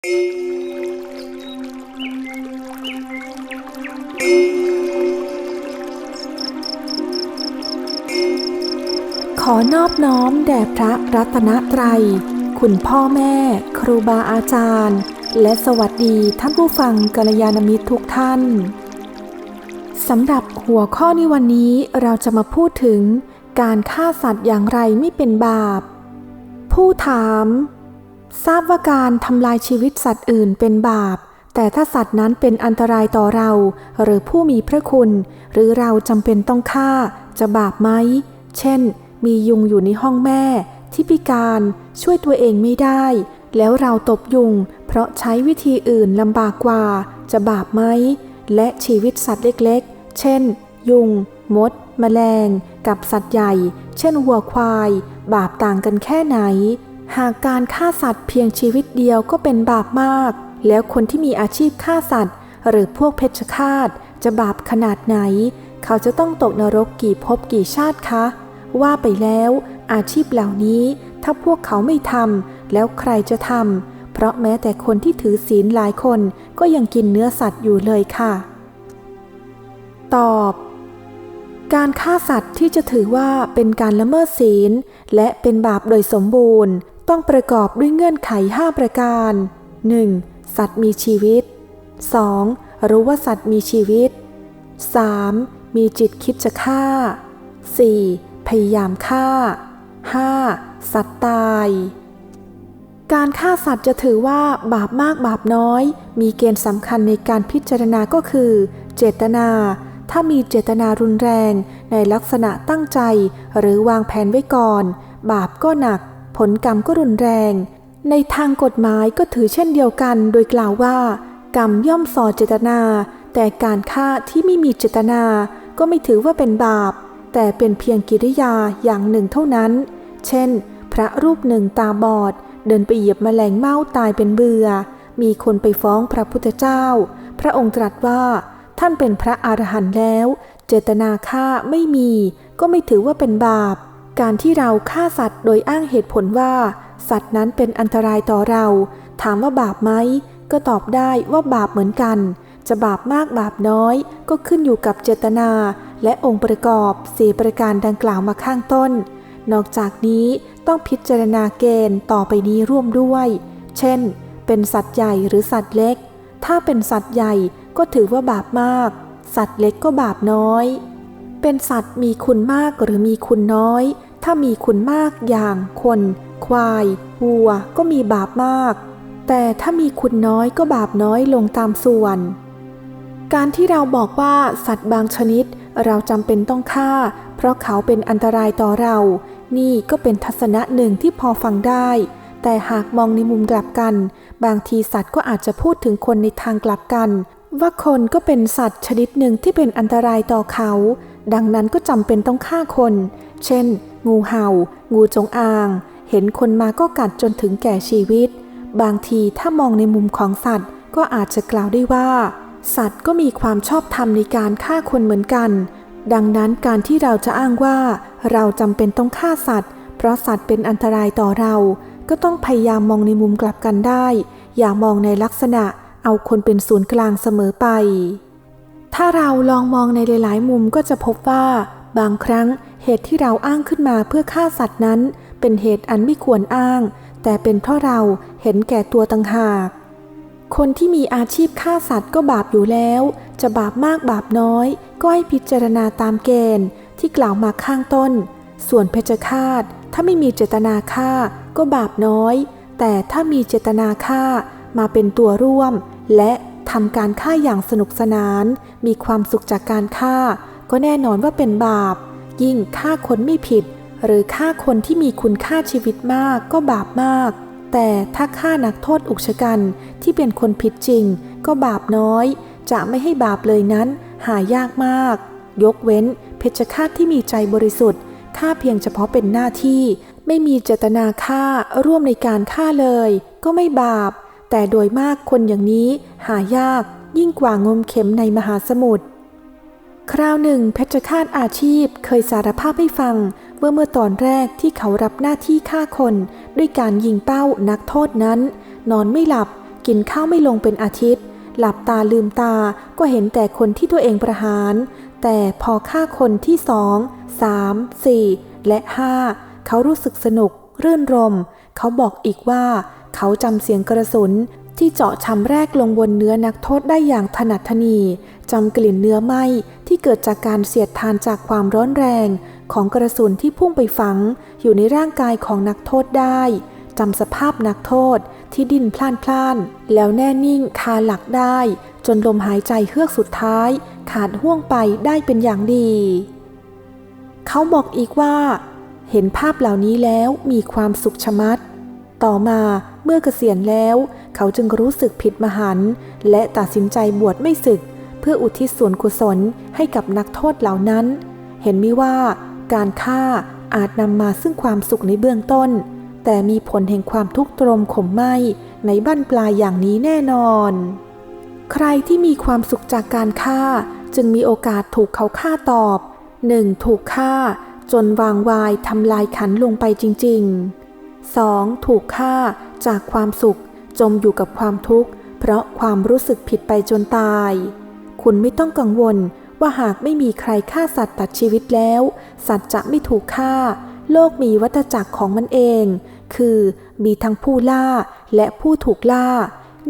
ขอนอบน้อมแด่พระรัตนตรัย คุณพ่อแม่ ครูบาอาจารย์ และสวัสดีท่านผู้ฟังกัลยาณมิตรทุกท่าน สำหรับหัวข้อในวันนี้เราจะมาพูดถึง การฆ่าสัตว์อย่างไรไม่เป็นบาป ผู้ถาม ทราบว่าการทำลายชีวิตสัตว์อื่นเป็นบาป แต่ถ้าสัตว์นั้นเป็นอันตรายต่อเรา หรือผู้มีพระคุณ หรือเราจำเป็นต้องฆ่า จะบาปไหม เช่น มียุงอยู่ในห้องแม่ ที่พิการช่วยตัวเองไม่ได้ แล้วเราตบยุง เพราะใช้วิธีอื่นลำบากกว่า จะบาปไหม และชีวิตสัตว์เล็กๆ เช่น ยุง มด แมลง กับสัตว์ใหญ่ เช่นวัวควาย บาปต่างกันแค่ไหน หากการฆ่าสัตว์เพียงชีวิตเดียวก็เป็นบาปมาก แล้วคนที่มีอาชีพฆ่าสัตว์ หรือพวกเพชฌฆาต จะบาปขนาดไหน เขาจะต้องตกนรกกี่ภพกี่ชาติคะ ว่าไปแล้วอาชีพเหล่านี้ถ้าพวกเขาไม่ทำแล้วใครจะทำเพราะแม้แต่คนที่ถือศีลหลายคนก็ยังกินเนื้อสัตว์อยู่เลยค่ะ ตอบการฆ่าสัตว์ที่จะถือว่าเป็นการละเมิดศีล และเป็นบาปโดยสมบูรณ์ ต้องประกอบด้วยเงื่อนไข 5 ประการ 1. สัตว์มีชีวิต 2. รู้ว่าสัตว์มีชีวิต 3. มีจิตคิดจะฆ่า 4. พยายามฆ่า 5. สัตว์ตาย การฆ่าสัตว์จะถือว่าบาปมากบาปน้อย มีเกณฑ์สำคัญในการพิจารณาก็คือ เจตนา ถ้ามีเจตนารุนแรง ในลักษณะตั้งใจ หรือวางแผนไว้ก่อน บาปก็หนัก ผลกรรมก็รุนแรง ในทางกฎหมายก็ถือเช่นเดียวกัน โดยกล่าวว่า กรรมย่อมส่อเจตนา แต่การฆ่าที่ไม่มีเจตนา ก็ไม่ถือว่าเป็นบาป แต่เป็นเพียงกิริยาอย่างหนึ่งเท่านั้น เช่น พระรูปหนึ่งตาบอด เดินไปเหยียบแมลงเม่าตายเป็นเบือมีคนไปฟ้องพระพุทธเจ้า พระองค์ตรัสว่า ท่านเป็นพระอรหันต์แล้ว เจตนาฆ่าไม่มี ก็ไม่ถือว่าเป็นบาป การที่เราฆ่าสัตว์โดยอ้างเหตุผลว่า สัตว์นั้นเป็นอันตรายต่อเรา ถามว่าบาปไหมก็ตอบได้ว่าบาปเหมือนกัน จะบาปมากบาปน้อย ก็ขึ้นอยู่กับเจตนา และองค์ประกอบสี่ประการดังกล่าวมาข้างต้น นอกจากนี้ต้องพิจารณาเกณฑ์ต่อไปนี้ร่วมด้วย เช่น เป็นสัตว์ใหญ่หรือสัตว์เล็ก ถ้าเป็นสัตว์ใหญ่ก็ถือว่าบาปมาก สัตว์เล็กก็บาปน้อย เป็นสัตว์มีคุณมากหรือมีคุณน้อย ถ้ามีคุณมากอย่างคน ควายวัวก็มีบาปมาก แต่ถ้ามีคุณน้อยก็บาปน้อยลงตามส่วน การที่เราบอกว่าสัตว์บางชนิดเราจำเป็นต้องฆ่า เพราะเขาเป็นอันตรายต่อเรา นี่ก็เป็นทัศนะหนึ่งที่พอฟังได้ แต่หากมองในมุมกลับกัน บางทีสัตว์ก็อาจจะพูดถึงคนในทางกลับกัน ว่าคนก็เป็นสัตว์ชนิดหนึ่งที่เป็นอันตรายต่อเขา ดังนั้นก็จำเป็นต้องฆ่าคน เช่น งูเห่า งูจงอาง เห็นคนมาก็กัดจนถึงแก่ชีวิต บางทีถ้ามองในมุมของสัตว์ ก็อาจจะกล่าวได้ว่า สัตว์ก็มีความชอบธรรมในการฆ่าคนเหมือนกัน ดังนั้นการที่เราจะอ้างว่า เราจำเป็นต้องฆ่าสัตว์ เพราะสัตว์เป็นอันตรายต่อเรา ก็ต้องพยายามมองในมุมกลับกันได้ อย่ามองในลักษณะเอาคนเป็นศูนย์กลางเสมอไป ถ้าเราลองมองในหลาย ๆ มุมก็จะพบว่า บางครั้ง เหตุที่เราอ้างขึ้นมาเพื่อฆ่าสัตว์นั้น เป็นเหตุอันไม่ควรอ้าง แต่เป็นเพราะเราเห็นแก่ตัวต่างหาก คนที่มีอาชีพฆ่าสัตว์ก็บาปอยู่แล้ว จะบาปมากบาปน้อย ก็ให้พิจารณาตามเกณฑ์ที่กล่าวมาข้างต้น ส่วนเพชฌฆาตถ้าไม่มีเจตนาฆ่าก็บาปน้อย แต่ถ้ามีเจตนาฆ่ามาเป็นตัวร่วม และทำการฆ่าอย่างสนุกสนาน มีความสุขจากการฆ่า ก็แน่นอนว่าเป็นบาป ยิ่งฆ่าคนไม่ผิด หรือฆ่าคนที่มีคุณค่าชีวิตมากก็บาปมาก แต่ถ้าฆ่านักโทษอุกชะกันที่เป็นคนผิดจริง ก็บาปน้อย จะไม่ให้บาปเลยนั้นหายากมาก ยกเว้น เพชฌฆาตที่มีใจบริสุทธิ์ฆ่าเพียงเฉพาะเป็นหน้าที่ ไม่มีเจตนาฆ่าร่วมในการฆ่าเลย ก็ไม่บาป แต่โดยมากคนอย่างนี้หายากยิ่งกว่างมเข็มในมหาสมุทร คราวหนึ่งเพชฌฆาตอาชีพเคยสารภาพให้ฟังว่าเมื่อตอนแรกที่เขารับหน้าที่ฆ่าคน ด้วยการยิงเป้านักโทษนั้น นอนไม่หลับกินข้าวไม่ลงเป็นอาทิตย์ หลับตาลืมตาก็เห็นแต่คนที่ตัวเองประหาร แต่พอฆ่าคนที่สองสามสี่และห้าเขารู้สึกสนุก รื่นรม เขาบอกอีกว่า เขาจำเสียงกระสุนที่เจาะชำแรกลงบนเนื้อนักโทษได้อย่างถนัดถนี จำกลิ่นเนื้อไหม้ที่เกิดจากการเสียดทานจากความร้อนแรงของกระสุนที่พุ่งไปฝังอยู่ในร่างกายของนักโทษได้จำสภาพนักโทษที่ดิ้นพล่านพล่านๆแล้วแน่นิ่งคาหลักได้ จนลมหายใจเฮือกสุดท้าย ขาดห่วงไปได้เป็นอย่างดี เขาบอกอีกว่า เห็นภาพเหล่านี้แล้วมีความสุขชะมัด ต่อมาเมื่อเกษียณแล้ว เขาจึงรู้สึกผิดมหันต์และตัดสินใจบวชไม่ศึก เพื่ออุทิศส่วนกุศลให้กับนักโทษเหล่านั้น เห็นมิว่าการฆ่าอาจนำมาซึ่งความสุขในเบื้องต้น แต่มีผลแห่งความทุกข์ตรมขมไหมในบ้านปลายอย่างนี้แน่นอน ใครที่มีความสุขจากการฆ่า จึงมีโอกาสถูกเขาฆ่าตอบ 1. ถูกฆ่า จนวางวายทำลายขันลงไปจริง ๆ 2. ถูกฆ่าจากความสุขจมอยู่กับความทุกข์ เพราะความรู้สึกผิดไปจนตาย คุณไม่ต้องกังวลว่าหากไม่มีใครฆ่าสัตว์ตัดชีวิตแล้ว สัตว์จะไม่ถูกฆ่า โลกมีวัฏจักรของมันเอง คือมีทั้งผู้ล่าและผู้ถูกล่า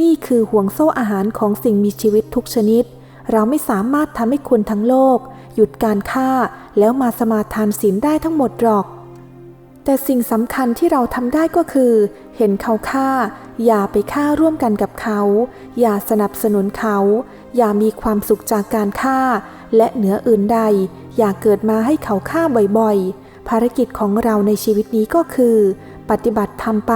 นี่คือห่วงโซ่อาหารของสิ่งมีชีวิตทุกชนิด เราไม่สามารถทำให้คนทั้งโลก หยุดการฆ่า แล้วมาสมาทานศีลได้ทั้งหมดหรอก แต่สิ่งสำคัญที่เราทำได้ก็คือ เห็นเขาฆ่า อย่าไปฆ่าร่วมกันกับเขา อย่าสนับสนุนเขา อย่ามีความสุขจากการฆ่า และเหนืออื่นใด อย่าเกิดมาให้เขาฆ่าบ่อยๆ ภารกิจของเราในชีวิตนี้ก็คือ ปฏิบัติทำไป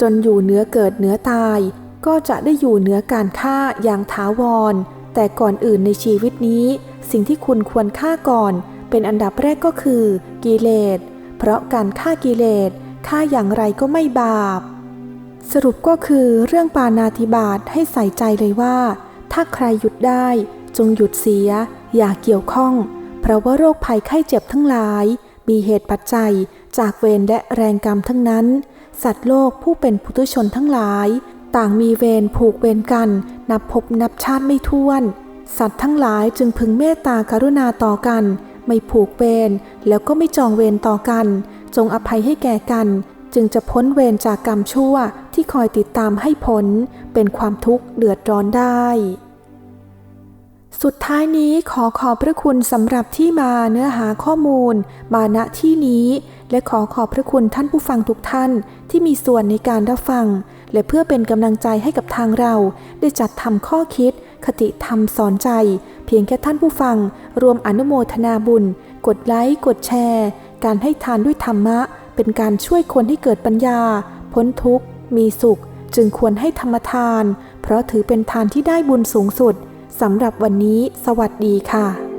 จนอยู่เหนือเกิดเหนือตาย ก็จะได้อยู่เหนือการฆ่าอย่างถาวร แต่ก่อนอื่นในชีวิตนี้ สิ่งที่คุณควรฆ่าก่อน เป็นอันดับแรกก็คือ กิเลส เพราะการฆ่ากิเลสฆ่าอย่างไรก็ไม่บาป สรุปก็คือเรื่องปานาธิบาตให้ใส่ใจเลยว่า ถ้าใครหยุดได้ จงหยุดเสีย อย่าเกี่ยวข้อง เพราะว่าโรคภัยไข้เจ็บทั้งหลาย มีเหตุปัจจัย จากเวรและแรงกรรมทั้งนั้น สัตว์โลกผู้เป็นปุถุชนทั้งหลาย ต่างมีเวรผูกเวรกัน นับพบนับชาติไม่ถ้วน สัตว์ทั้งหลายจึงพึงเมตตากรุณาต่อกัน ไม่ผูกเวรแล้วก็ไม่จองเวรต่อกัน จงอภัยให้แก่กัน จึงจะพ้นเวรจากกรรมชั่วที่คอยติดตามให้ผลเป็นความทุกข์เดือดร้อนได้ สุดท้ายนี้ขอขอบพระคุณสำหรับที่มาเนื้อหาข้อมูล มาณที่นี้ และขอขอบพระคุณท่านผู้ฟังทุกท่านที่มีส่วนในการรับฟัง และเพื่อเป็นกำลังใจให้กับทางเรา ได้จัดทำข้อคิด คติธรรมสอนใจ เพียงแค่ท่านผู้ฟัง รวมอนุโมทนาบุญ กดไลค์กดแชร์ การให้ทานด้วยธรรมะ เป็นการช่วยคนให้เกิดปัญญา พ้นทุกข์ มีสุข จึงควรให้ธรรมทาน เพราะถือเป็นทานที่ได้บุญสูงสุดสำหรับวันนี้ สวัสดีค่ะ